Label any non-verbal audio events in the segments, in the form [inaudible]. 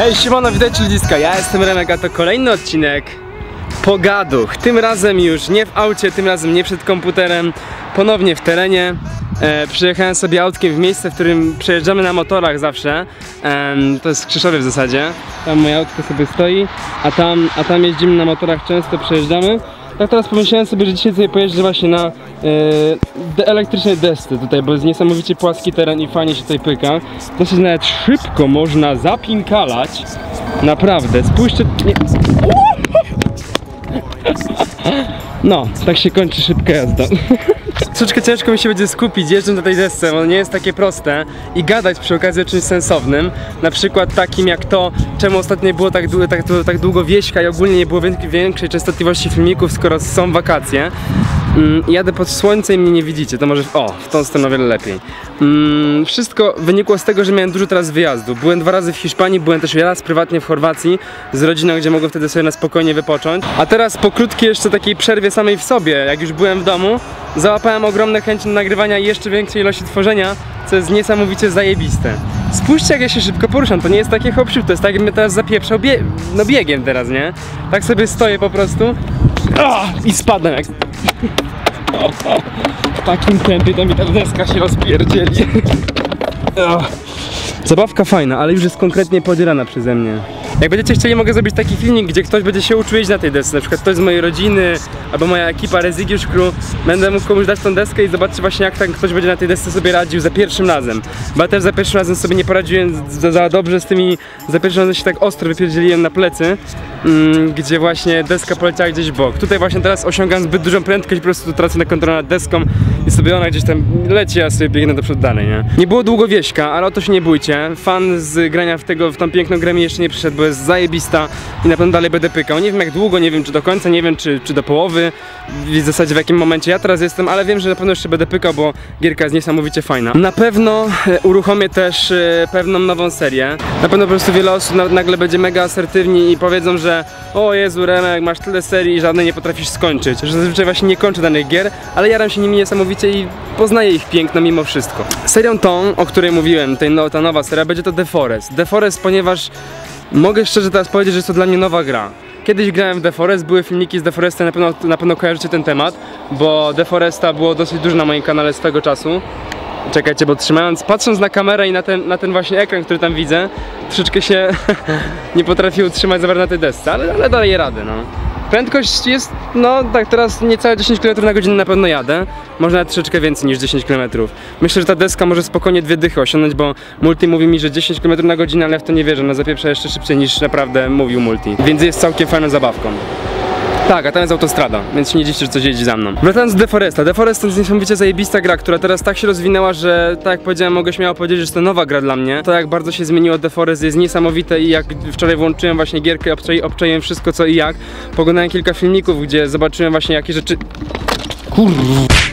Hej, siemano, witajcie ludziska, ja jestem Remek, a to kolejny odcinek Pogaduch. Tym razem już nie w aucie, tym razem nie przed komputerem, ponownie w terenie. E, przyjechałem sobie autkiem w miejsce, w którym przejeżdżamy na motorach zawsze. Em, to jest Krzyszowie w zasadzie. Tam moje autko sobie stoi, a tam, a tam jeździmy na motorach często, przejeżdżamy. Tak teraz pomyślałem sobie, że dzisiaj sobie pojeżdżę właśnie na e, elektrycznej desce tutaj, bo jest niesamowicie płaski teren i fajnie się tutaj pyka. Dosyć nawet szybko można zapinkalać. Naprawdę, spójrzcie... Nie. No, tak się kończy szybka jazda. [laughs] Troszeczkę ciężko mi się będzie skupić jeżdżąc na tej desce, bo nie jest takie proste i gadać przy okazji o czymś sensownym, na przykład takim jak to, czemu ostatnio było tak, tak, tak długo wieśka i ogólnie nie było wię- większej częstotliwości filmików, skoro są wakacje. Mm, jadę pod słońce i mnie nie widzicie, to może, o, w tą stronę o wiele lepiej. Mm, wszystko wynikło z tego, że miałem dużo teraz wyjazdu. Byłem dwa razy w Hiszpanii, byłem też raz prywatnie w Chorwacji z rodziną, gdzie mogłem wtedy sobie na spokojnie wypocząć. A teraz po krótkiej jeszcze takiej przerwie samej w sobie, jak już byłem w domu, załapałem ogromne do nagrywania jeszcze większej ilości tworzenia, co jest niesamowicie zajebiste. Spójrzcie jak ja się szybko poruszam, to nie jest takie hop to jest tak jakbym teraz zapieprzał bie no biegiem teraz, nie? Tak sobie stoję po prostu I spadam jak... W takim tempie to mi ta deska się rozpierdzieli. Zabawka fajna, ale już jest konkretnie podzierana przeze mnie. Jak będziecie chcieli, mogę zrobić taki filmik, gdzie ktoś będzie się uczyć na tej desce, na przykład ktoś z mojej rodziny, albo moja ekipa Rezygiusz Crew. Będę mógł komuś dać tą deskę i zobaczyć właśnie jak ten ktoś będzie na tej desce sobie radził za pierwszym razem. Bo ja też za pierwszym razem sobie nie poradziłem za, za dobrze z tymi, za pierwszym razem się tak ostro wypierdzieliłem na plecy, mm, gdzie właśnie deska poleciała gdzieś w bok. Tutaj właśnie teraz osiągam zbyt dużą prędkość, po prostu tracę na kontrolę nad deską i sobie ona gdzieś tam leci, a sobie biegnę do przodu dalej, nie? Nie było długo wieśka, ale o to się nie bójcie. Fan z grania w tego, w tą piękną grę jeszcze nie przyszedł, bo jest zajebista i na pewno dalej będę pykał. Nie wiem jak długo, nie wiem czy do końca, nie wiem czy, czy do połowy, w zasadzie w jakim momencie ja teraz jestem, ale wiem, że na pewno jeszcze będę pykał, bo gierka jest niesamowicie fajna. Na pewno e, uruchomię też e, pewną nową serię. Na pewno po prostu wiele osób na, nagle będzie mega asertywni i powiedzą, że o Jezu Remek, masz tyle serii i żadnej nie potrafisz skończyć. Że zazwyczaj właśnie nie kończę danych gier, ale jaram się nimi niesamowicie i poznaję ich piękno mimo wszystko. Serią tą, o której mówiłem, no, ta nowa seria, będzie to The Forest. The Forest, ponieważ mogę szczerze teraz powiedzieć, że jest to dla mnie nowa gra. Kiedyś grałem w The Forest, były filmiki z The Foresta, na pewno, na pewno kojarzycie ten temat, bo The Foresta było dosyć dużo na moim kanale swego czasu. Czekajcie, bo trzymając, patrząc na kamerę i na ten, na ten właśnie ekran, który tam widzę, troszeczkę się [laughs] nie potrafię utrzymać za na tej desce, ale, ale daję radę, no. Prędkość jest, no tak teraz niecałe 10 km na godzinę na pewno jadę, może nawet troszeczkę więcej niż 10 km. Myślę, że ta deska może spokojnie dwie dychy osiągnąć, bo Multi mówi mi, że 10 km na godzinę, ale ja w to nie wierzę, no zapieprza jeszcze szybciej niż naprawdę mówił Multi, więc jest całkiem fajną zabawką. Tak, a tam jest autostrada, więc się nie dziwcie, że coś jeździ za mną. Wracając do Deforesta. Deforest to jest niesamowicie zajebista gra, która teraz tak się rozwinęła, że tak jak powiedziałem, mogę śmiało powiedzieć, że to nowa gra dla mnie. To jak bardzo się zmieniło Deforest jest niesamowite i jak wczoraj włączyłem właśnie gierkę, obczai, obczaiłem wszystko co i jak. Poglądałem kilka filmików, gdzie zobaczyłem właśnie jakie rzeczy... Kurwa.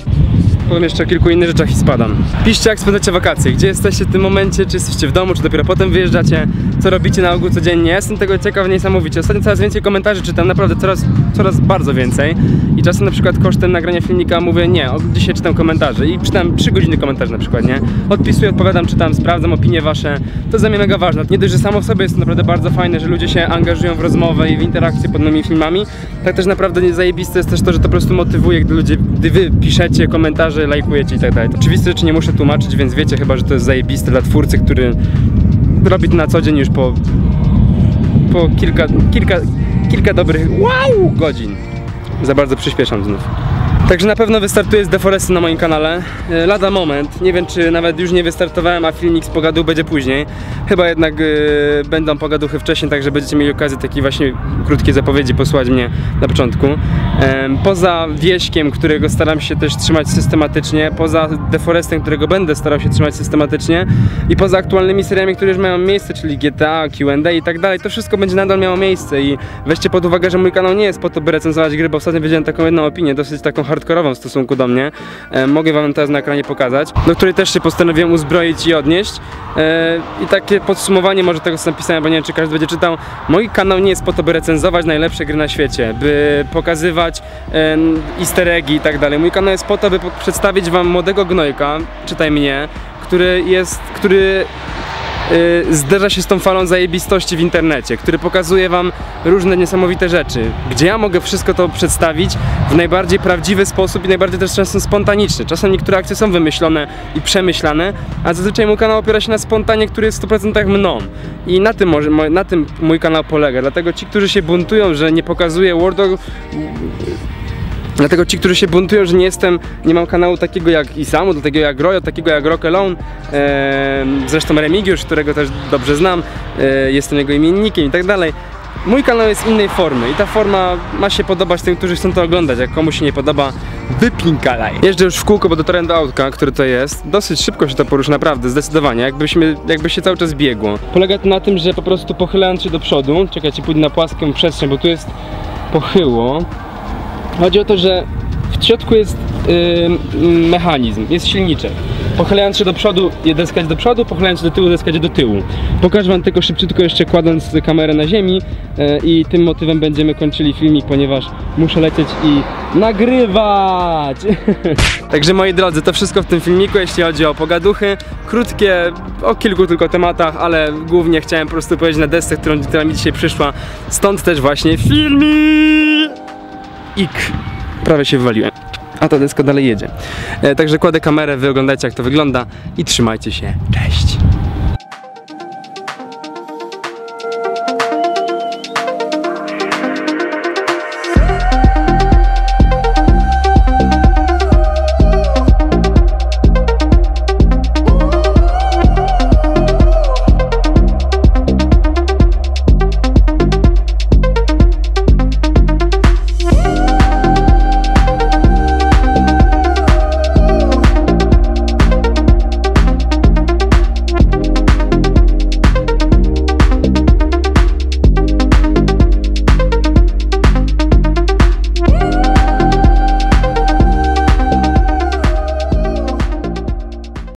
Powiem jeszcze o kilku innych rzeczach i spadam. Piszcie jak spędzacie wakacje, gdzie jesteście w tym momencie, czy jesteście w domu, czy dopiero potem wyjeżdżacie, co robicie na ogół codziennie. Jestem tego ciekaw niesamowicie. Ostatnio coraz więcej komentarzy czytam, naprawdę coraz, coraz bardzo więcej. I czasem na przykład kosztem nagrania filmika mówię nie, o, dzisiaj czytam komentarze i czytam 3 godziny komentarzy na przykład, nie? Odpisuję, odpowiadam, czytam, sprawdzam opinie wasze. To jest mnie mega ważne. Nie dość, że samo w sobie jest naprawdę bardzo fajne, że ludzie się angażują w rozmowę i w interakcję pod moimi filmami, tak też naprawdę zajebiste jest też to, że to po prostu motywuje, gdy ludzie, gdy wy piszecie komentarze, lajkujecie i tak dalej. Oczywiste rzeczy nie muszę tłumaczyć, więc wiecie chyba, że to jest zajebiste dla twórcy, który robi to na co dzień już po, po kilka, kilka, kilka dobrych wow godzin. Za bardzo przyspieszam znów. Także na pewno wystartuję z Deforesty na moim kanale. E, Lada moment. Nie wiem, czy nawet już nie wystartowałem, a filmik z pogaduch będzie później. Chyba jednak e, będą pogaduchy wcześniej, także będziecie mieli okazję takiej właśnie krótkiej zapowiedzi posłać mnie na początku. Em, Poza Wieśkiem, którego staram się też trzymać systematycznie, poza Deforestem, którego będę starał się trzymać systematycznie i poza aktualnymi seriami, które już mają miejsce, czyli GTA, Q&A i tak dalej, to wszystko będzie nadal miało miejsce i weźcie pod uwagę, że mój kanał nie jest po to, by recenzować gry, bo ostatnio wiedziałem taką jedną opinię, dosyć taką hardkorową w stosunku do mnie. E, mogę wam teraz na ekranie pokazać, do której też się postanowiłem uzbroić i odnieść. E, I takie podsumowanie może tego co napisałem, bo nie wiem czy każdy będzie czytał. Mój kanał nie jest po to, by recenzować najlepsze gry na świecie, by pokazywać e, easter eggi i tak dalej. Mój kanał jest po to, by przedstawić wam młodego gnojka, czytaj mnie, który jest, który zderza się z tą falą zajebistości w internecie, który pokazuje wam różne niesamowite rzeczy, gdzie ja mogę wszystko to przedstawić w najbardziej prawdziwy sposób i najbardziej też często spontaniczny. Czasem niektóre akcje są wymyślone i przemyślane, a zazwyczaj mój kanał opiera się na spontanie, który jest w 100% mną. I na tym, może, mo- na tym mój kanał polega. Dlatego ci, którzy się buntują, że nie pokazuję World of... Dlatego ci, którzy się buntują, że nie jestem, nie mam kanału takiego jak Isamu, takiego jak Royo, takiego jak Rock Alone, em, zresztą Remigiusz, którego też dobrze znam, e, jestem jego imiennikiem i tak dalej. Mój kanał jest innej formy i ta forma ma się podobać tym, którzy chcą to oglądać. Jak komuś się nie podoba, wypinkalaj. Jeżdżę już w kółko, bo dotarłem do autka, które to jest. Dosyć szybko się to porusza, naprawdę, zdecydowanie. Jakbyśmy, jakby się cały czas biegło. Polega to na tym, że po prostu pochylając się do przodu, czekajcie, pójdę na płaską przestrzeń, bo tu jest pochyło. Chodzi o to, że w środku jest ym, mechanizm, jest silniczek. Pochylając się do przodu, deska idzie do przodu, pochylając się do tyłu, deska do tyłu. Pokażę wam tylko szybciutko jeszcze kładąc kamerę na ziemi e, i tym motywem będziemy kończyli filmik, ponieważ muszę lecieć i nagrywać! [laughs] Także moi drodzy, to wszystko w tym filmiku, jeśli chodzi o pogaduchy. Krótkie, o kilku tylko tematach, ale głównie chciałem po prostu powiedzieć na desce, którą, która mi dzisiaj przyszła. Stąd też właśnie filmik! Ik. Prawie się wywaliłem. A ta deska dalej jedzie. E, także kładę kamerę, wy oglądajcie jak to wygląda i trzymajcie się. Cześć!